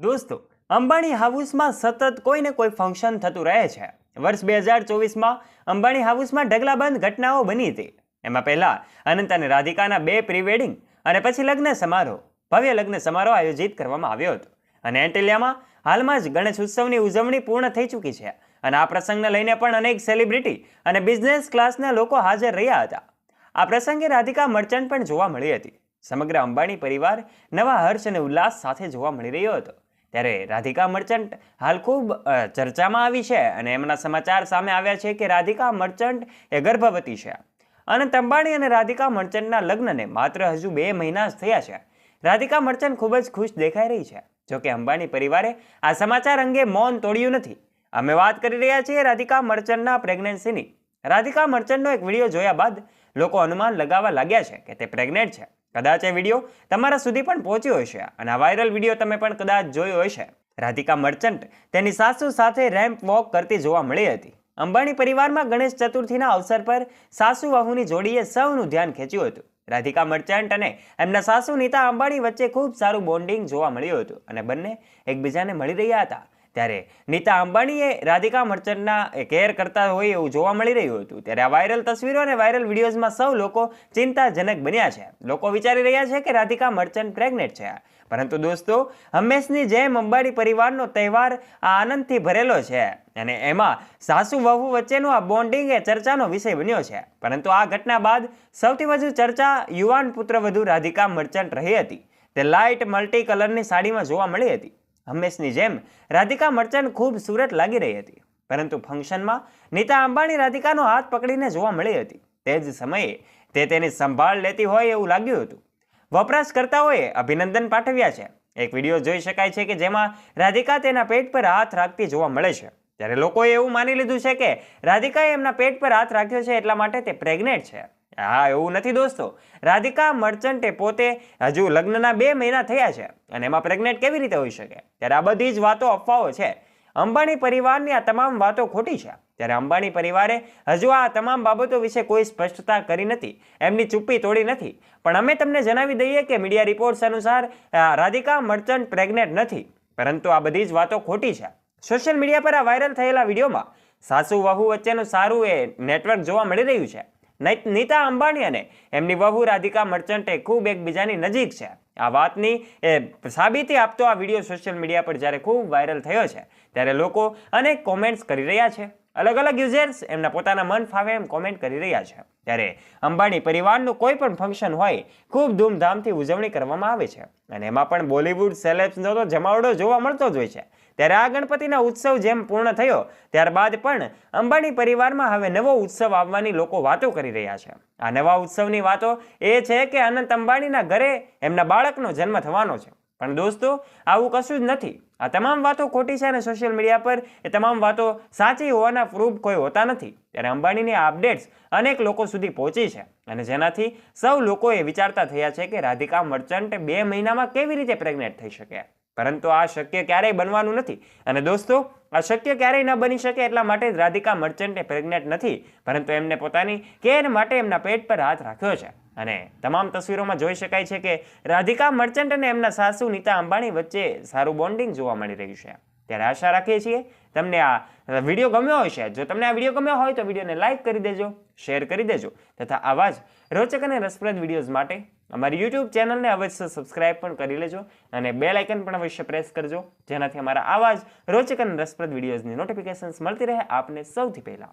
દોસ્તો, અંબાણી હાઉસમાં સતત કોઈ ને કોઈ ફંક્શન થતું રહે છે. વર્ષ બે હજાર ચોવીસમાં અંબાણી હાઉસમાં ઢગલાબંધ ઘટનાઓ બની હતી. એમાં પહેલાં અનંત અને રાધિકાના બે પ્રીવેડિંગ અને પછી લગ્ન સમારોહ, ભવ્ય લગ્ન સમારોહ આયોજિત કરવામાં આવ્યો હતો. અને એન્ટેલિયામાં હાલમાં જ ગણેશ ઉત્સવની ઉજવણી પૂર્ણ થઈ ચૂકી છે અને આ પ્રસંગને લઈને પણ અનેક સેલિબ્રિટી અને બિઝનેસ ક્લાસના લોકો હાજર રહ્યા હતા. આ પ્રસંગે રાધિકા મર્ચન્ટ પણ જોવા મળી હતી. સમગ્ર અંબાણી પરિવાર નવા હર્ષ અને ઉલ્લાસ સાથે જોવા મળી રહ્યો હતો. ત્યારે રાધિકા મર્ચન્ટ હાલ ખૂબ ચર્ચામાં આવી છે અને એમના સમાચાર સામે આવ્યા છે કે રાધિકા મર્ચન્ટ એ ગર્ભવતી છે. અનંત અંબાણી અને રાધિકા મર્ચન્ટના લગ્નને માત્ર હજુ બે મહિના જ થયા છે. રાધિકા મર્ચન્ટ ખૂબ જ ખુશ દેખાઈ રહી છે. જોકે અંબાણી પરિવારે આ સમાચાર અંગે મૌન તોડ્યું નથી. અમે વાત કરી રહ્યા છીએ રાધિકા મર્ચન્ટના પ્રેગ્નન્સીની. રાધિકા મર્ચન્ટનો એક વીડિયો જોયા બાદ લોકો અનુમાન લગાવવા લાગ્યા છે કે તે પ્રેગ્નેન્ટ છે. કદાચ એ વીડિયો તમારા સુધી પણ પહોંચ્યો હશે અને આ વાયરલ વીડિયો તમે પણ કદાચ જોયો હશે. રાધિકા મર્ચન્ટ તેની સાસુ સાથે રેમ્પ વોક કરતી જોવા મળી હતી. અંબાણી પરિવારમાં ગણેશ ચતુર્થીના અવસર પર સાસુ વહુની જોડીએ સૌનું ધ્યાન ખેંચ્યું હતું. રાધિકા મર્ચન્ટ અને એમના સાસુ નીતા અંબાણી વચ્ચે ખૂબ સારું બોન્ડિંગ જોવા મળ્યું હતું અને બંને એકબીજાને મળી રહ્યા હતા. ત્યારે નીતા અંબાણીએ રાધિકા મર્ચન્ટના કેર કરતા હોય એવું જોવા મળી રહ્યું હતું. ત્યારે આ વાયરલ તસવીરો અને વાયરલ વિડીયોઝમાં સૌ લોકો ચિંતાજનક બન્યા છે. લોકો વિચારી રહ્યા છે કે રાધિકા મર્ચન્ટ પ્રેગ્નેન્ટ છે પરંતુ દોસ્તો, હંમેશની જેમ અંબાણી પરિવારનો તહેવાર આ આનંદથી ભરેલો છે અને એમાં સાસુ વહુ વચ્ચેનું આ બોન્ડિંગ એ ચર્ચાનો વિષય બન્યો છે. પરંતુ આ ઘટના બાદ સૌથી વધુ ચર્ચા યુવાન પુત્રવધુ રાધિકા મર્ચન્ટ રહી હતી. તે લાઇટ મલ્ટી કલરની સાડીમાં જોવા મળી હતી. હંમેશની જેમ રાધિકા મર્ચન્ટ ખૂબ સુરત લાગી રહી હતી. પરંતુ ફંક્શનમાં નીતા અંબાણી રાધિકાનો હાથ પકડીને જોવા મળી હતી. તે જ સમયે તે તેની સંભાળ લેતી હોય એવું લાગ્યું હતું. વપરાશકર્તાઓએ અભિનંદન પાઠવ્યા છે. એક વીડિયો જોઈ શકાય છે કે જેમાં રાધિકા તેના પેટ પર હાથ રાખતી જોવા મળે છે. ત્યારે લોકોએ એવું માની લીધું છે કે રાધિકાએ એમના પેટ પર હાથ રાખ્યો છે એટલા માટે તે પ્રેગ્નેન્ટ છે. હા, એવું નથી દોસ્તો. રાધિકા મર્ચન્ટે પોતે હજુ લગ્નના બે મહિના થયા છે અને એમાં પ્રેગ્નેન્ટ કેવી રીતે હોઈ શકે? ત્યારે આ બધી જ વાતો અફવાઓ છે. અંબાણી પરિવારની આ તમામ વાતો ખોટી છે. ત્યારે અંબાણી પરિવારે હજુ આ તમામ બાબતો વિશે કોઈ સ્પષ્ટતા કરી નથી. એમની ચુપ્પી તોડી નથી. પણ અમે તમને જણાવી દઈએ કે મીડિયા રિપોર્ટ્સ અનુસાર રાધિકા મર્ચન્ટ પ્રેગ્નેન્ટ નથી. પરંતુ આ બધી જ વાતો ખોટી છે. સોશિયલ મીડિયા પર આ વાયરલ થયેલા વિડીયોમાં સાસુ વહુ વચ્ચેનું સારું એ નેટવર્ક જોવા મળી રહ્યું છે. નીતા અંબાણી અને એમની વહુ રાધિકા મર્ચન્ટે ખૂબ એકબીજાની નજીક છે. આ વાતની એ સાબિતી આપતો આ વીડિયો સોશિયલ મીડિયા પર જ્યારે ખૂબ વાયરલ થયો છે, ત્યારે લોકો અનેક કોમેન્ટ્સ કરી રહ્યા છે. અલગ અલગ યુઝર્સ એમના પોતાના મન ફાવે એમ કોમેન્ટ કરી રહ્યા છે. ત્યારે અંબાણી પરિવારનું કોઈ પણ ફંક્શન હોય, ખૂબ ધૂમધામથી ઉજવણી કરવામાં આવે છે. અને એમાં પણ બોલિવૂડ સેલેબ્સનો તો જમાવડો જોવા મળતો જ હોય છે. ત્યારે આ ગણપતિના ઉત્સવ જેમ પૂર્ણ થયો, ત્યારબાદ પણ અંબાણી પરિવારમાં હવે નવો ઉત્સવ આવવાની લોકો વાતો કરી રહ્યા છે. આ નવા ઉત્સવની વાતો એ છે કે અનંત અંબાણીના ઘરે એમના બાળકનો જન્મ થવાનો છે. પણ દોસ્તો, આવું કશું જ નથી. આ તમામ વાતો ખોટી છે અને સોશિયલ મીડિયા પર એ તમામ વાતો સાચી હોવાના પ્રૂફ કોઈ હોતા નથી. ત્યારે અંબાણીની અપડેટ્સ અનેક લોકો સુધી પહોંચી છે. અને જેનાથી સૌ લોકો એ વિચારતા થયા છે કે રાધિકા મર્ચન્ટ બે મહિનામાં કેવી રીતે પ્રેગ્નેન્ટ થઈ શકે? પરંતુ આ શક્ય ક્યારેય બનવાનું નથી. અને દોસ્તો, આ શક્ય ક્યારેય ન બની શકે એટલા માટે જ રાધિકા મર્ચન્ટે પ્રેગ્નેન્ટ નથી, પરંતુ એમને પોતાની કેર માટે એમના પેટ પર હાથ રાખ્યો છે. અને તમામ તસવીરોમાં જોઈ શકાય છે કે રાધિકા મર્ચન્ટ અને એમના સાસુ નીતા અંબાણી વચ્ચે સારું બોન્ડિંગ જોવા મળી રહ્યું છે. ત્યારે આશા રાખીએ છીએ, તમને આ વીડિયો ગમ્યો હોય હશે જો તમને આ વીડિયો ગમ્યો હોય તો વિડીયોને લાઇક કરી દેજો શેર કરી દેજો, તથા આવા જ રોચક અને રસપ્રદ વિડીયોઝ માટે અમારી યુટ્યુબ ચેનલને અવશ્ય સબસ્ક્રાઇબ પણ કરી લેજો અને બે લાઇકન પણ અવશ્ય પ્રેસ કરજો, જેનાથી અમારા આવા જ રોચક અને રસપ્રદ વિડીયોઝની નોટિફિકેશન્સ મળતી રહે આપને સૌથી પહેલા.